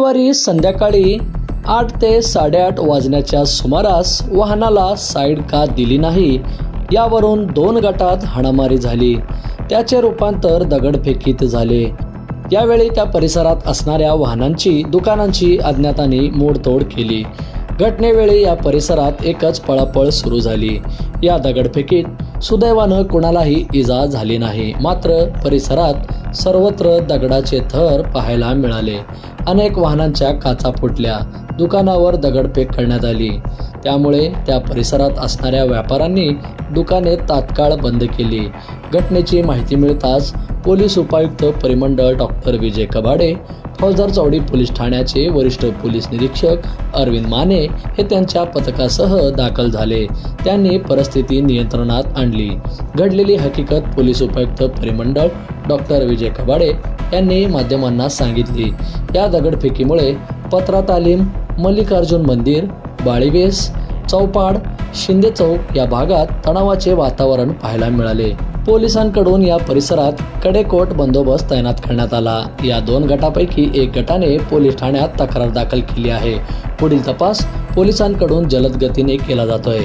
रविवारी संध्याकाळी आठ ते साडेआठ वाजण्याच्या सुमारास वाहनाला साईड का दिली नाही यावरून दोन गटात हाणामारी झाली. त्याचे रूपांतर दगडफेकीत झाले. यावेळी त्या परिसरात असणाऱ्या वाहनांची दुकानांची अज्ञातांनी मोडतोड केली. घटनेवेळी या परिसरात एकच पळापळ सुरू झाली. या दगडफेकीत सुदैवानं कुणालाही इजा झाली नाही. मात्र परिसरात सर्वत्र दगडाचे थर पाहायला मिळाले. अनेक वाहनांच्या काचा फुटल्या. दुकानावर दगडफेक करण्यात आली. त्यामुळे त्या परिसरात असणाऱ्या व्यापाऱ्यांनी दुकाने तात्काळ बंद केली. घटनेची माहिती मिळताच पोलीस उपायुक्त परिमंडळ डॉक्टर विजय कबाडे फौजदार चौडी पोलीस ठाण्याचे वरिष्ठ पोलीस निरीक्षक अरविंद माने हे त्यांच्या पथकासह दाखल झाले. त्यांनी परिस्थिती नियंत्रणात आणली. घडलेली हकीकत पोलीस उपायुक्त परिमंडळ डॉक्टर विजय खबाडे यांनी माध्यमांना सांगितली. या दगडफेकीमुळे पत्रा तालीम मल्लिकार्जुन मंदिर बाळीवेस चौपाड शिंदे चौक या भागात तणावाचे वातावरण पाहायला मिळाले. पोलिसांकडून या परिसरात कडेकोट बंदोबस्त तैनात करण्यात आला. या दोन गटापैकी एक गटाने पोलीस ठाण्यात तक्रार दाखल केली आहे. पुढील तपास पोलिसांकडून जलद गतीने केला जातोय.